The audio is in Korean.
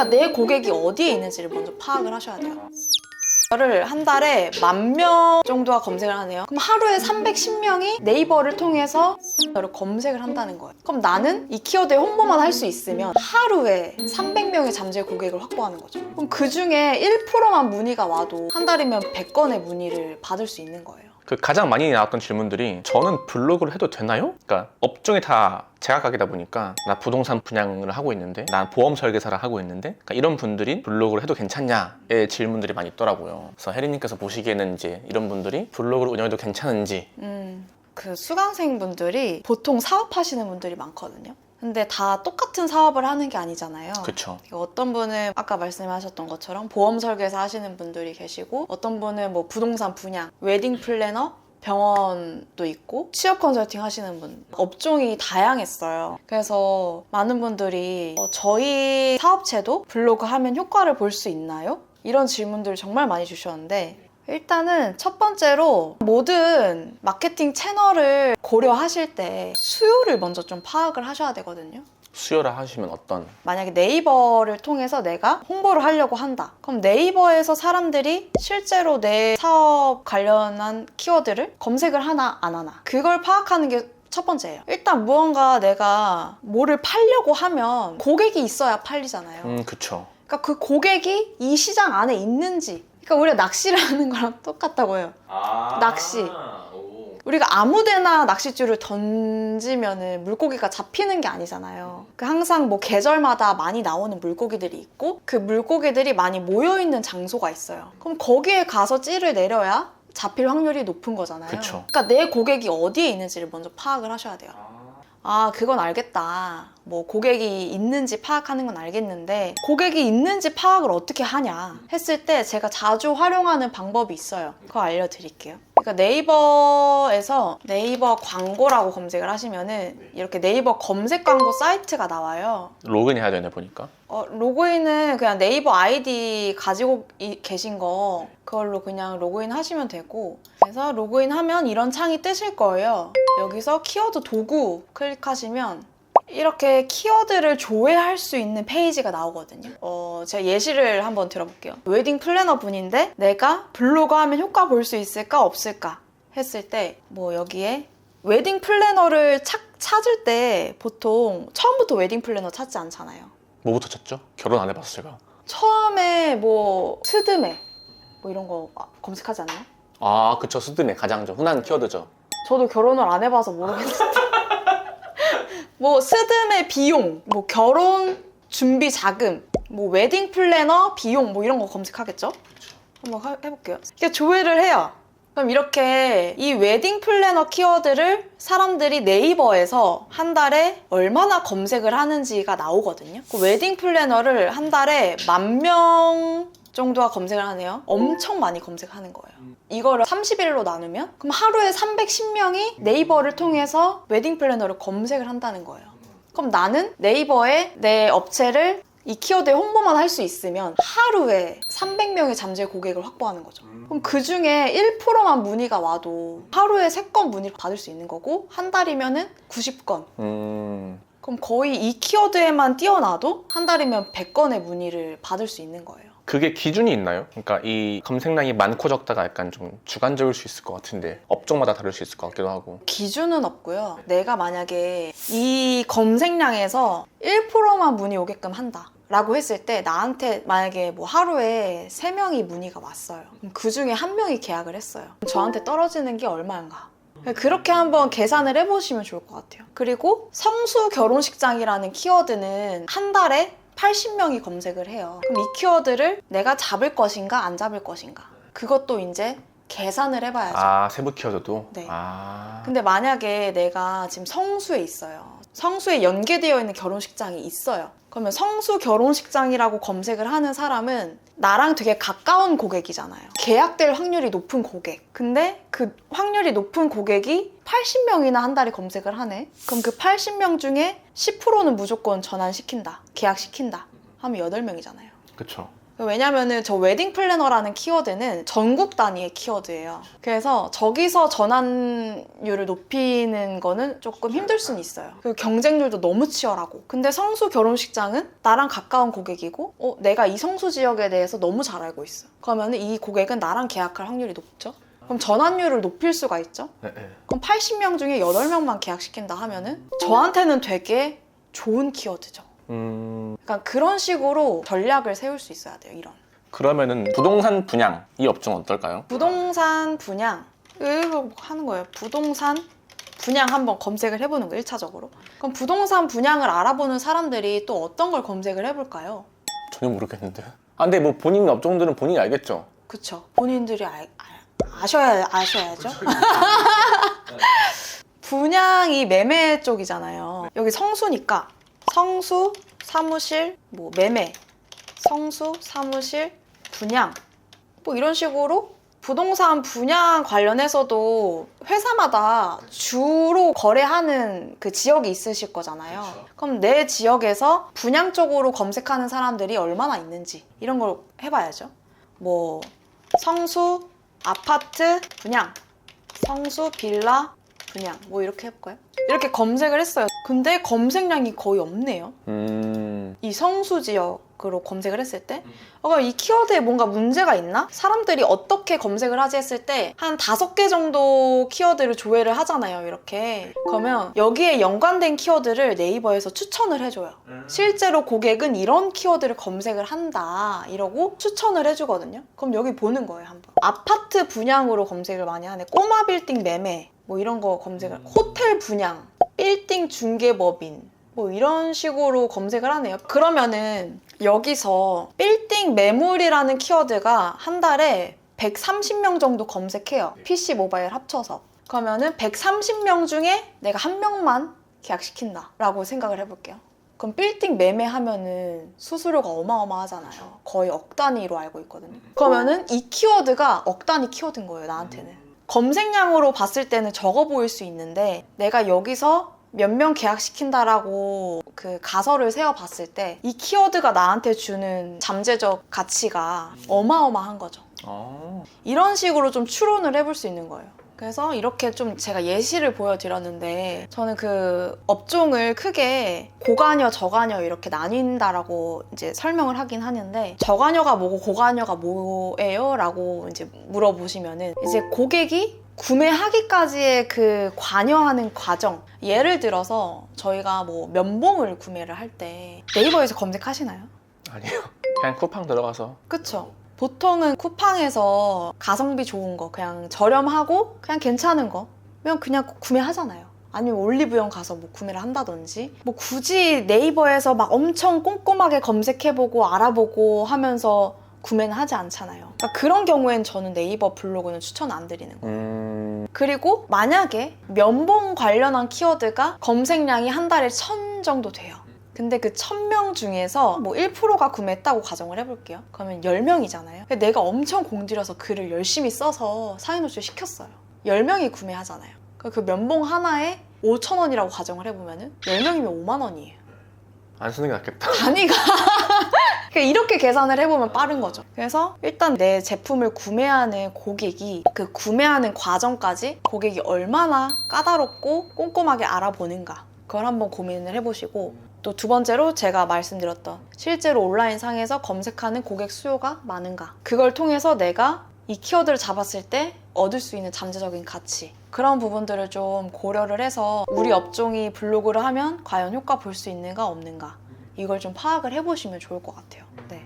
그러니까 내 고객이 어디에 있는지를 먼저 파악을 하셔야 돼요. 저를 한 달에 만 명 정도가 검색을 하네요. 그럼 하루에 310명이 네이버를 통해서 저를 검색을 한다는 거예요. 그럼 나는 이 키워드에 홍보만 할 수 있으면 하루에 300명의 잠재 고객을 확보하는 거죠. 그럼 그 중에 1%만 문의가 와도 한 달이면 100건의 문의를 받을 수 있는 거예요. 그 가장 많이 나왔던 질문들이 저는 블로그를 해도 되나요? 그러니까 업종이 다 제각각이다 보니까 나 부동산 분양을 하고 있는데 난 보험 설계사를 하고 있는데 그러니까 이런 분들이 블로그를 해도 괜찮냐의 질문들이 많이 있더라고요. 그래서 혜리님께서 보시기에는 이제 이런 분들이 블로그를 운영해도 괜찮은지 음, 그 수강생분들이 보통 사업하시는 분들이 많거든요. 근데 다 똑같은 사업을 하는 게 아니잖아요. 그쵸 어떤 분은 아까 말씀하셨던 것처럼 보험 설계사 하시는 분들이 계시고 어떤 분은 뭐 부동산 분양, 웨딩 플래너, 병원도 있고 취업 컨설팅 하시는 분 업종이 다양했어요. 그래서 많은 분들이 어, 저희 사업체도 블로그 하면 효과를 볼 수 있나요? 이런 질문들을 정말 많이 주셨는데 일단은 첫 번째로 모든 마케팅 채널을 고려하실 때 수요를 먼저 좀 파악을 하셔야 되거든요. 수요를 하시면 어떤 만약에 네이버를 통해서 내가 홍보를 하려고 한다. 그럼 네이버에서 사람들이 실제로 내 사업 관련한 키워드를 검색을 하나 안 하나. 그걸 파악하는 게 첫 번째예요. 일단 무언가 내가 뭐를 팔려고 하면 고객이 있어야 팔리잖아요. 음 그쵸 그러니까 그 고객이 이 시장 안에 있는지. 그러니까 우리가 낚시를 하는 거랑 똑같다고 해요. 낚시. 우리가 아무데나 낚싯줄을 던지면은 물고기가 잡히는 게 아니잖아요. 그 항상 뭐 계절마다 많이 나오는 물고기들이 있고 그 물고기들이 많이 모여 있는 장소가 있어요. 그럼 거기에 가서 찌를 내려야 잡힐 확률이 높은 거잖아요. 그쵸. 그러니까 내 고객이 어디에 있는지를 먼저 파악을 하셔야 돼요. 아, 그건 알겠다. 뭐 고객이 있는지 파악하는 건 알겠는데 고객이 있는지 파악을 어떻게 하냐 했을 때 제가 자주 활용하는 방법이 있어요. 그거 알려드릴게요. 그러니까 네이버에서 네이버 광고라고 검색을 하시면은 이렇게 네이버 검색 광고 사이트가 나와요. 로그인 해야 되네 보니까 어, 로그인은 그냥 네이버 아이디 가지고 이- 계신 거 그걸로 그냥 로그인 하시면 되고 그래서 로그인 하면 이런 창이 뜨실 거예요. 여기서 키워드 도구 클릭하시면 이렇게 키워드를 조회할 수 있는 페이지가 나오거든요. 어, 제가 예시를 한번 들어볼게요. 웨딩 플래너 분인데 내가 블로그 하면 효과 볼 수 있을까 없을까 했을 때 뭐 여기에 웨딩 플래너를 찾, 찾을 때 보통 처음부터 웨딩 플래너 찾지 않잖아요. 뭐부터 찾죠? 결혼 안 해봐서 제가 처음에 뭐 스드메 뭐 이런 거 아, 검색하지 않나요? 아 그쵸 스드네 가장 좀 흔한 키워드죠 저도 결혼을 안 해봐서 모르겠는데 뭐 스드메 비용, 뭐 결혼 준비 자금, 뭐 웨딩 플래너 비용 뭐 이런 거 검색하겠죠? 한번 하- 해볼게요. 이렇게 조회를 해요. 그럼 이렇게 이 웨딩 플래너 키워드를 사람들이 네이버에서 한 달에 얼마나 검색을 하는지가 나오거든요. 그 웨딩 플래너를 한 달에 만 명 정도가 검색을 하네요. 엄청 많이 검색하는 거예요. 이거를 30일로 나누면 그럼 하루에 310명이 네이버를 통해서 웨딩 플래너를 검색을 한다는 거예요. 그럼 나는 네이버에 내 업체를 이 키워드에 홍보만 할 수 있으면 하루에 300명의 잠재 고객을 확보하는 거죠. 그럼 그 중에 1%만 문의가 와도 하루에 3건 문의를 받을 수 있는 거고 한 달이면은 90건. 음 그럼 거의 이 키워드에만 뛰어나도 한 달이면 100건의 문의를 받을 수 있는 거예요. 그게 기준이 있나요? 그러니까 이 검색량이 많고 적다가 약간 좀 주관적일 수 있을 것 같은데 업종마다 다를 수 있을 것 같기도 하고 기준은 없고요. 내가 만약에 이 검색량에서 1%만 문의 오게끔 한다. 라고 했을 때 나한테 만약에 뭐 하루에 3명이 문의가 왔어요. 그 중에 한 명이 계약을 했어요. 저한테 떨어지는 게 얼마인가? 그렇게 한번 계산을 해보시면 좋을 것 같아요. 그리고 성수 결혼식장이라는 키워드는 한 달에 80명이 검색을 해요. 그럼 이 키워드를 내가 잡을 것인가 안 잡을 것인가? 그것도 이제 계산을 해봐야죠. 아 세부 키워드도 네. 아 근데 만약에 내가 지금 성수에 있어요. 성수에 연계되어 있는 결혼식장이 있어요. 그러면 성수 결혼식장이라고 검색을 하는 사람은 나랑 되게 가까운 고객이잖아요. 계약될 확률이 높은 고객. 근데 그 확률이 높은 고객이 80명이나 한 달에 검색을 하네. 그럼 그 80명 중에 10%는 무조건 전환시킨다. 계약시킨다. 하면 8명이잖아요. 그쵸 왜냐면은 저 웨딩 플래너라는 키워드는 전국 단위의 키워드예요. 그래서 저기서 전환율을 높이는 거는 조금 힘들 수는 있어요. 그리고 경쟁률도 너무 치열하고. 근데 성수 결혼식장은 나랑 가까운 고객이고, 어, 내가 이 성수 지역에 대해서 너무 잘 알고 있어. 그러면 이 고객은 나랑 계약할 확률이 높죠. 그럼 전환율을 높일 수가 있죠. 네, 네. 그럼 80명 중에 8명만 계약시킨다 하면은 저한테는 되게 좋은 키워드죠. 음, 그러니까 그런 식으로 전략을 세울 수 있어야 돼요. 이런 그러면은 부동산 분양 이 업종 어떨까요? 부동산 분양 이거 하는 거예요. 부동산 분양 한번 검색을 해보는 거 1차적으로. 그럼 부동산 분양을 알아보는 사람들이 또 어떤 걸 검색을 해볼까요? 전혀 모르겠는데. 아, 근데 뭐 본인 업종들은 본인이 알겠죠. 그쵸. 본인들이 알- 아, 아셔야 아셔야죠. 분양이 매매 쪽이잖아요. 여기 성수니까 성수 사무실 뭐 매매 성수 사무실 분양 뭐 이런 식으로 부동산 분양 관련해서도 회사마다 주로 거래하는 그 지역이 있으실 거잖아요. 그럼내 지역에서 분양 쪽으로 검색하는 사람들이 얼마나 있는지 이런 걸 해봐야죠. 뭐 성수 아파트 분양, 성수 빌라 분양 뭐 이렇게 해볼까요? 이렇게 검색을 했어요. 근데 검색량이 거의 없네요. 음, 이 성수 지역 으로 검색을 했을 때, 어, 그럼 이 키워드에 뭔가 문제가 있나? 사람들이 어떻게 검색을 하지 했을 때, 한 다섯 개 정도 키워드를 조회를 하잖아요, 이렇게. 그러면 여기에 연관된 키워드를 네이버에서 추천을 해줘요. 실제로 고객은 이런 키워드를 검색을 한다, 이러고 추천을 해주거든요. 그럼 여기 보는 거예요, 한번. 아파트 분양으로 검색을 많이 하네. 꼬마 빌딩 매매, 뭐 이런 거 검색을, 호텔 분양, 빌딩 중개법인, 뭐 이런 식으로 검색을 하네요. 그러면은 여기서 빌딩 매물이라는 키워드가 한 달에 130명 정도 검색해요. PC 모바일 합쳐서. 그러면은 130명 중에 내가 한 명만 계약시킨다 라고 생각을 해볼게요. 그럼 빌딩 매매하면은 수수료가 어마어마하잖아요. 거의 억 단위로 알고 있거든요. 그러면은 이 키워드가 억 단위 키워드인 거예요, 나한테는. 검색량으로 봤을 때는 적어 보일 수 있는데 내가 여기서 몇 명 계약시킨다라고 그 가설을 세워 봤을 때 이 키워드가 나한테 주는 잠재적 가치가 어마어마한 거죠. 아, 이런 식으로 좀 추론을 해볼 수 있는 거예요. 그래서 이렇게 좀 제가 예시를 보여드렸는데 저는 그 업종을 크게 고관여, 저관여 이렇게 나뉜다라고 이제 설명을 하긴 하는데 저관여가 뭐고 고관여가 뭐예요? 라고 이제 물어보시면은 이제 고객이 구매하기까지의 그 관여하는 과정 예를 들어서 저희가 뭐 면봉을 구매를 할 때 네이버에서 검색하시나요? 아니요. 그냥 쿠팡 들어가서 그쵸. 보통은 쿠팡에서 가성비 좋은 거, 그냥 저렴하고 그냥 괜찮은 거면 그냥 구매하잖아요. 아니면 올리브영 가서 뭐 구매를 한다든지 뭐 굳이 네이버에서 막 엄청 꼼꼼하게 검색해보고 알아보고 하면서 구매는 하지 않잖아요. 그러니까 그런 경우엔 저는 네이버 블로그는 추천 안 드리는 거예요. 음, 그리고 만약에 면봉 관련한 키워드가 검색량이 한 달에 천 정도 돼요. 근데 그천명 중에서 뭐 1%가 구매했다고 가정을 해볼게요. 그러면 10명이잖아요. 내가 엄청 공들여서 글을 열심히 써서 사인 호출 시켰어요. 10명이 구매하잖아요. 그 면봉 하나에 5천 원이라고 가정을 해보면 은 10명이면 5만 원이에요. 안 쓰는 게 낫겠다. 단위가 그러니까 이렇게 계산을 해보면 빠른 거죠. 그래서 일단 내 제품을 구매하는 고객이 그 구매하는 과정까지 고객이 얼마나 까다롭고 꼼꼼하게 알아보는가 그걸 한번 고민을 해보시고 또 두 번째로 제가 말씀드렸던 실제로 온라인 상에서 검색하는 고객 수요가 많은가 그걸 통해서 내가 이 키워드를 잡았을 때 얻을 수 있는 잠재적인 가치 그런 부분들을 좀 고려를 해서 우리 업종이 블로그를 하면 과연 효과 볼 수 있는가 없는가 이걸 좀 파악을 해보시면 좋을 것 같아요. 네.